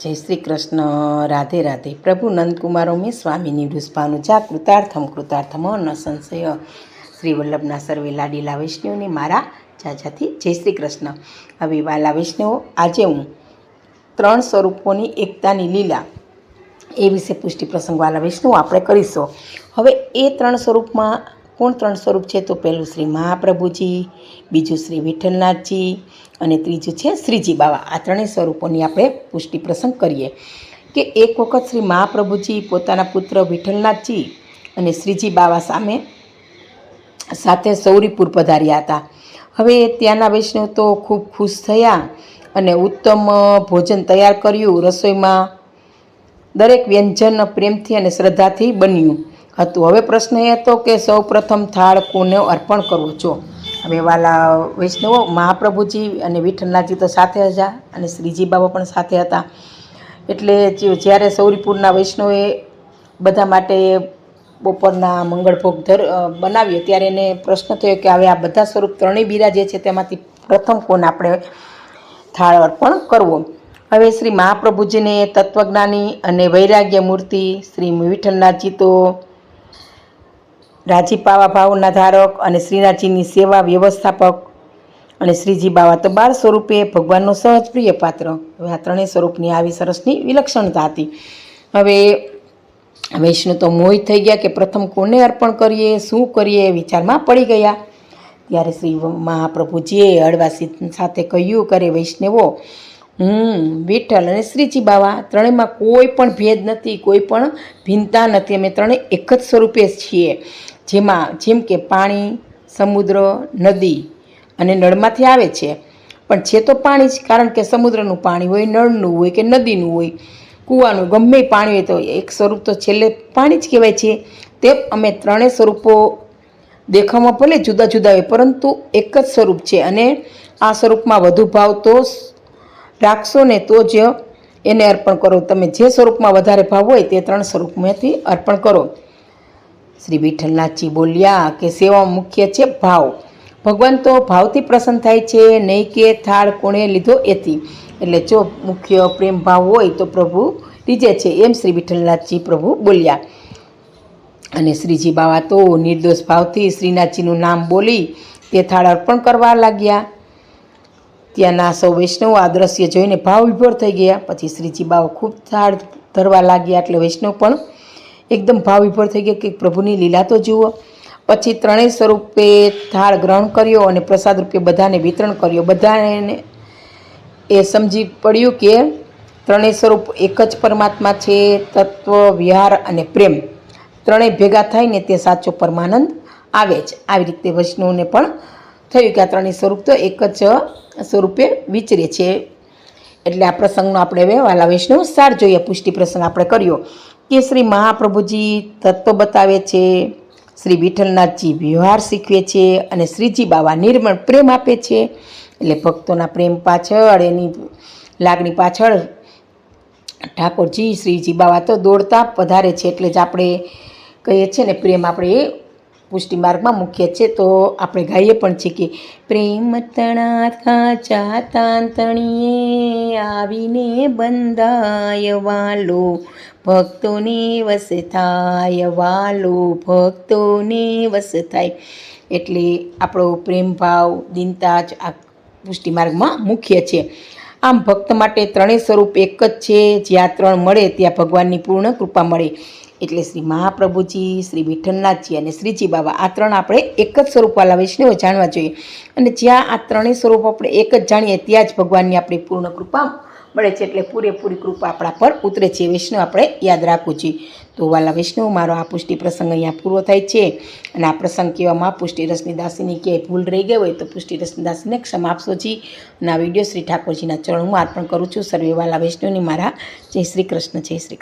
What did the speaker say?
જય શ્રી કૃષ્ણ, રાધે રાધે. પ્રભુ નંદકુમારો, મેં સ્વામીની વૃષભાનું જા કૃતાર્થમ કૃતાર્થમ ન સંશય. શ્રી વલ્લભના સર્વે લાડીલા વૈષ્ણવને મારા જાજાથી જય શ્રી કૃષ્ણ. હવે વાલા વૈષ્ણવો, આજે હું ત્રણ સ્વરૂપોની એકતાની લીલા એ વિશે પુષ્ટિ પ્રસંગ વાલા વૈષ્ણવ આપણે કરીશું. હવે એ ત્રણ સ્વરૂપમાં કોણ ત્રણ સ્વરૂપ છે, તો પહેલું શ્રી મહાપ્રભુજી, બીજું શ્રી વિઠ્ઠલનાથજી અને ત્રીજું છે શ્રીજી બાવા. આ ત્રણેય સ્વરૂપોની આપણે પુષ્ટિ પ્રસંગ કરીએ. કે એક વખત શ્રી મહાપ્રભુજી પોતાના પુત્ર વિઠ્ઠલનાથજી અને શ્રીજી બાવા સામે સાથે સૌરીપુર પધાર્યા હતા. હવે ત્યાંના વૈષ્ણવ તો ખૂબ ખુશ થયા અને ઉત્તમ ભોજન તૈયાર કર્યું. રસોઈમાં દરેક વ્યંજન પ્રેમથી અને શ્રદ્ધાથી બન્યું. હતું. હવે પ્રશ્ન એ હતો કે સૌ પ્રથમ થાળ કોને અર્પણ કરવો? છો હવે વાલા વૈષ્ણવો, મહાપ્રભુજી અને વિઠ્ઠલનાથજી તો સાથે હતા અને શ્રીજી બાબા પણ સાથે હતા. એટલે જ્યારે સૌરીપુરના વૈષ્ણવે બધા માટે બપોરના મંગળભોગ ધર બનાવ્યો, ત્યારે એને પ્રશ્ન થયો કે હવે આ બધા સ્વરૂપ ત્રણેય બીરા જે છે તેમાંથી પ્રથમ કોણ આપણે થાળ અર્પણ કરવો? હવે શ્રી મહાપ્રભુજીને તત્વજ્ઞાની અને વૈરાગ્ય મૂર્તિ શ્રી વિઠ્ઠલનાથજી તો રાજીપાવા ભાવના ધારક અને શ્રીનાથજીની સેવા વ્યવસ્થાપક અને શ્રીજી બાવા તો બાળ સ્વરૂપે ભગવાનનો સહજ પ્રિય પાત્ર. હવે આ ત્રણેય સ્વરૂપની આવી સરસની વિલક્ષણતા હતી. હવે વૈષ્ણવ તો મોહિત થઈ ગયા કે પ્રથમ કોને અર્પણ કરીએ, શું કરીએ વિચારમાં પડી ગયા. ત્યારે શ્રી મહાપ્રભુજીએ હળવાસી સાથે કહ્યું, કરે વૈષ્ણવો, હું, વિઠ્ઠલ અને શ્રીજી બાવા ત્રણેયમાં કોઈ પણ ભેદ નથી, કોઈ પણ ભિન્નતા નથી. અમે ત્રણેય એક જ સ્વરૂપે છીએ. જેમાં જેમ કે પાણી, સમુદ્ર, નદી અને નળમાંથી આવે છે. પણ છે તો પાણી જ, કારણ કે સમુદ્રનું પાણી હોય, નળનું હોય કે નદીનું હોય, કૂવાનું ગમે પાણી હોય તો એક સ્વરૂપ તો છેલ્લે પાણી જ કહેવાય છે. તેમ અમે ત્રણેય સ્વરૂપો દેખાવમાં ભલે જુદા જુદા હોય, પરંતુ એક જ સ્વરૂપ છે. અને આ સ્વરૂપમાં વધુ ભાવ તો રાખશો ને તો જ એને અર્પણ કરો. તમે જે સ્વરૂપમાં વધારે ભાવ હોય તે ત્રણ સ્વરૂપમાંથી અર્પણ કરો. શ્રી વિઠ્ઠલનાથજી બોલ્યા કે સેવા મુખ્ય છે ભાવ. ભગવાન તો ભાવથી પ્રસન્ન થાય છે, નહીં કે થાળ કોણે લીધો એથી. એટલે જો મુખ્ય પ્રેમ ભાવ હોય તો પ્રભુ રીજે છે, એમ શ્રી વિઠ્ઠલનાથજી પ્રભુ બોલ્યા. અને શ્રીજી બાવા તો નિર્દોષ ભાવથી શ્રીનાથજીનું નામ બોલી તે થાળ અર્પણ કરવા લાગ્યા. ત્યાંના સૌ વૈષ્ણવો આ દ્રશ્ય જોઈને ભાવ વિભોર થઈ ગયા. પછી શ્રીજી બાવા ખૂબ થાળ ધરવા લાગ્યા, એટલે વૈષ્ણવ પણ એકદમ ભાવ વિભોર થઈ ગયા કે પ્રભુની લીલા તો જુઓ. પછી ત્રણેય સ્વરૂપે થાળ ગ્રહણ કર્યો અને પ્રસાદ રૂપે બધાને વિતરણ કર્યો. બધાને એ સમજી પડ્યું કે ત્રણેય સ્વરૂપ એક જ પરમાત્મા છે, તત્વ, વિહાર અને પ્રેમ. ત્રણેય ભેગા થઈને તે સાચો પરમાનંદ આવે જ આવી રીતે વૈષ્ણવને પણ થયું કે આ ત્રણેય સ્વરૂપ તો એક જ સ્વરૂપે વિચરે છે. એટલે આ પ્રસંગનો આપણે હવે વાલા વૈષ્ણવ સાર જોઈએ. પુષ્ટિ પ્રસંગ આપણે કર્યો. કે શ્રી મહાપ્રભુજી તત્વ બતાવે છે, શ્રી વિઠ્ઠલનાથજી વ્યવહાર શીખવે છે અને શ્રીજી બાવા નિર્મળ પ્રેમ આપે છે. એટલે ભક્તોના પ્રેમ પાછળ, એની લાગણી પાછળ ઠાકોરજી શ્રીજી બાવા તો દોડતા પધારે છે. એટલે જ આપણે કહીએ છીએ ને, પ્રેમ આપણે પુષ્ટિ માર્ગમાં મુખ્ય છે તો આપણે ગાઈએ પણ છીએ કે, પ્રેમ તણા કાચા તાંતણીએ આવીને બંધાય વાલો ભક્તોને વસ થાય વાલો ભક્તોને વસ થાય એટલે આપણો પ્રેમભાવ દિનતા જ આ પુષ્ટિ માર્ગમાં મુખ્ય છે. આમ ભક્ત માટે ત્રણેય સ્વરૂપ એક જ છે. જ્યાં ત્રણ મળે ત્યાં ભગવાનની પૂર્ણ કૃપા મળે. એટલે શ્રી મહાપ્રભુજી, શ્રી વિઠ્ઠલનાથજી અને શ્રીજી બાબા આ ત્રણ આપણે એક જ સ્વરૂપવાળા વૈષ્ણવો જાણવા જોઈએ. અને જ્યાં આ ત્રણેય સ્વરૂપ આપણે એક જ જાણીએ, ત્યાં જ ભગવાનની આપણી પૂર્ણ કૃપા મળે છે એટલે પૂરેપૂરી કૃપા આપણા પર ઉતરે છે. વૈષ્ણવ આપણે યાદ રાખવું જોઈએ તો વાલા વૈષ્ણવ મારો આ પુષ્ટિ પ્રસંગ અહીંયા પૂરો થાય છે. અને આ પ્રસંગ કહેવામાં પુષ્ટિ રસની દાસીની ક્યાંય ભૂલ રહી ગઈ હોય તો પુષ્ટિ રસની દાસીને ક્ષમા આપશો જી. અને આ વીડિયો શ્રી ઠાકોરજીના ચરણમાં અર્પણ કરું છું. સર્વે વાલા વૈષ્ણવની મારા જય શ્રી કૃષ્ણ, જય શ્રી